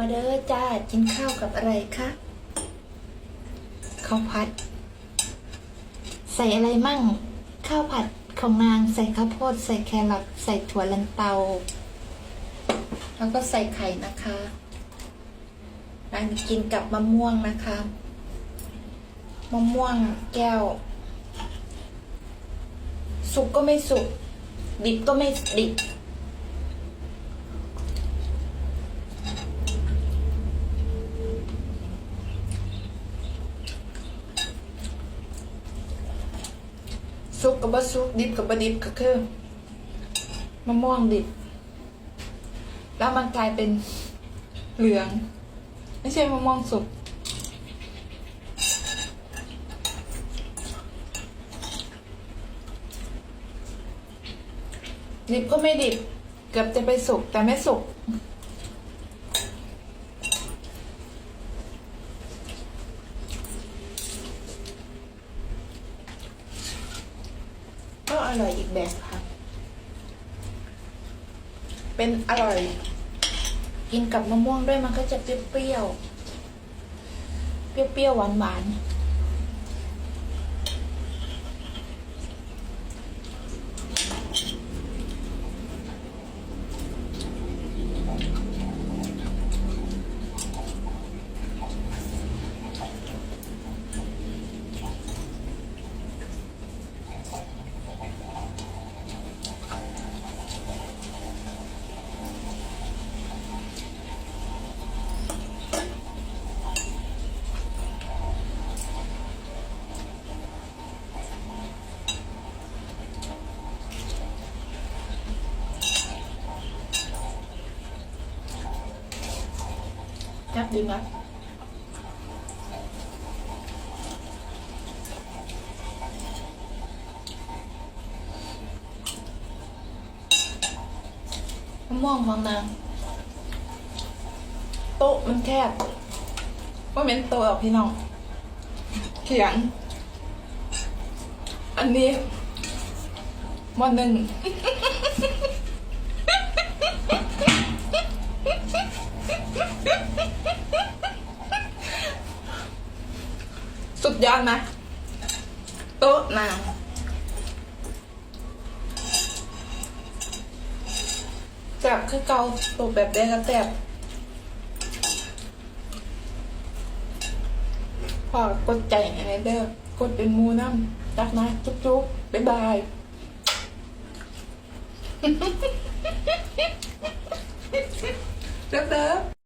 มาเด้อจ้ากินข้าวกับอะไรคะข้าวผัด ใส่อะไรมั่ง ข้าวผัดของนางใส่ข้าวโพด ใส่แครอทใส่ถั่วลันเตา แล้วก็ใส่ไข่นะคะนางกินกับมะม่วงนะคะมะม่วงแก้ว สุกก็ไม่สุกดิบก็ไม่ดิบ สุกกับบะสุกดิบกับบะดิบก็คือมะม่วงดิบ แล้วมันกลายเป็นเหลือง ไม่ใช่มะม่วงสุกดิบก็ไม่ดิบ เกือบจะไปสุกแต่ไม่สุก ก็อร่อยอีกแบบค่ะ เป็นอร่อย กินกับมะม่วงด้วยมันก็จะเปรี้ยวๆเปรี้ยวๆหวานๆ จับดีนะมะม่วงของนางโต๊ะมันแคบว่าเป็นโต๊ะหรอกพี่น้องเขียง อันนี้วันหนึ่ง สุดยอดไหมโต๊ะนางแซ่บคือเกาต๊ะแบบเด้ก็แซ่บพอกดใจอะไรเด้อกดเป็นมูน้ำรักนะจุ๊บจุ๊บบ๊ายบายเด้อเด้อ